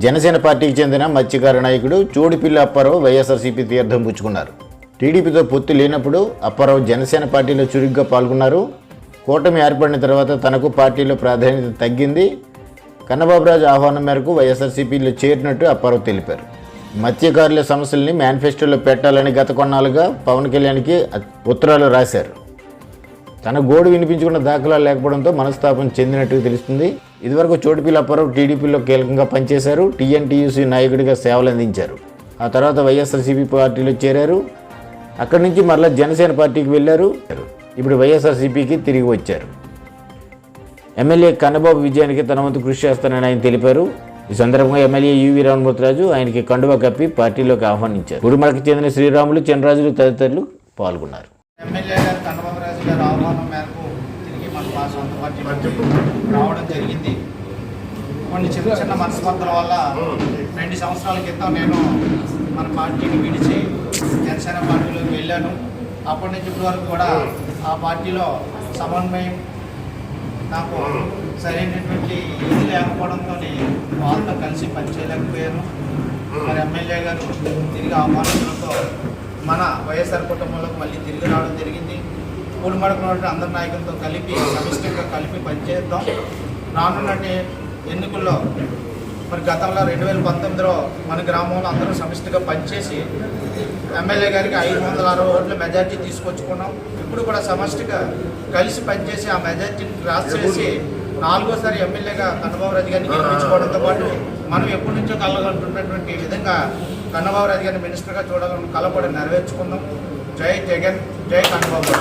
జనసేన పార్టీకి చెందిన మత్స్యకార నాయకుడు చోడిపిల్లి అప్పారావు వైఎస్ఆర్సీపీ తీర్థం పుచ్చుకున్నారు. టీడీపీతో పొత్తు లేనప్పుడు అప్పారావు జనసేన పార్టీలో చురుగ్గా పాల్గొన్నారు. కూటమి ఏర్పడిన తర్వాత తనకు పార్టీలో ప్రాధాన్యత తగ్గింది. కన్నబాబురాజు ఆహ్వానం మేరకు వైఎస్ఆర్సీపీలో చేరినట్టు అప్పారావు తెలిపారు. మత్స్యకారుల సమస్యల్ని మేనిఫెస్టోలో పెట్టాలని గత కొన్నాళ్ళుగా పవన్ కళ్యాణ్కి ఉత్తరాలు రాశారు. తన గోడు వినిపించుకున్న దాఖలాలు లేకపోవడంతో మనస్తాపం చెందినట్టుగా తెలుస్తుంది. ఇదివరకు చోటుపిల్లి అప్పారావు టీడీపీలో కీలకంగా పనిచేశారు. టీఎన్టీయూసీ నాయకుడిగా సేవలు అందించారు. ఆ తర్వాత వైఎస్ఆర్సీపీ పార్టీలో చేరారు. అక్కడి నుంచి మరలా జనసేన పార్టీకి వెళ్ళారు. ఇప్పుడు వైఎస్ఆర్సీపీకి తిరిగి వచ్చారు. ఎమ్మెల్యే కన్నబాబు విజయానికి తన వంతు కృషి చేస్తానని ఆయన తెలిపారు. ఈ సందర్భంగా ఎమ్మెల్యే యువి రామమూర్తిరాజు ఆయనకి కండువా కప్పి పార్టీలోకి ఆహ్వానించారు. గుడిమడకు చెందిన శ్రీరాములు చినరాజులు తదితరులు పాల్గొన్నారు. ఎమ్మెల్యే గారు కన్నబాబురాజు గారు ఆహ్వానం మేరకు తిరిగి మన మా సొంత పార్టీ రావడం జరిగింది. కొన్ని చిన్న చిన్న మనస్పర్ధల వల్ల రెండు సంవత్సరాల క్రితం నేను మన పార్టీని విడిచి జనసేన పార్టీలోకి వెళ్ళాను. అప్పటి నుంచి ఇప్పటి వరకు కూడా ఆ పార్టీలో సమన్వయం నాకు సరైనటువంటి ఇది లేకపోవడంతో వాళ్ళతో కలిసి పనిచేయలేకపోయాను. మరి ఎమ్మెల్యే గారు తిరిగి ఆహ్వానించడంతో మన వైఎస్ఆర్ కుటుంబంలోకి మళ్ళీ తిరిగి రావడం జరిగింది. కూడిమడుకున్నటువంటి అందరి నాయకులతో కలిపి సమిష్టంగా కలిపి పనిచేద్దాం. రానున్నటి ఎన్నికల్లో మరి గతంలో రెండు వేల పంతొమ్మిదిలో మన గ్రామంలో అందరూ సమిష్టిగా పనిచేసి ఎమ్మెల్యే గారికి ఐదు వందల అరవై ఓట్ల మెజార్టీ తీసుకొచ్చుకున్నాం. ఇప్పుడు కూడా సమష్టిగా కలిసి పనిచేసి ఆ మెజార్టీని క్రాస్ చేసి నాలుగోసారి ఎమ్మెల్యేగా కన్నబాబు రాజు గారిని గెలిపించుకోవడంతో పాటు మనం ఎప్పటి నుంచో కలగలుగుతున్నటువంటి విధంగా కన్నబాబు రాజు గారిని మినిస్టర్గా చూడాలని కలపడి నెరవేర్చుకుందాం. జై జగన్ జై కన్నబాబు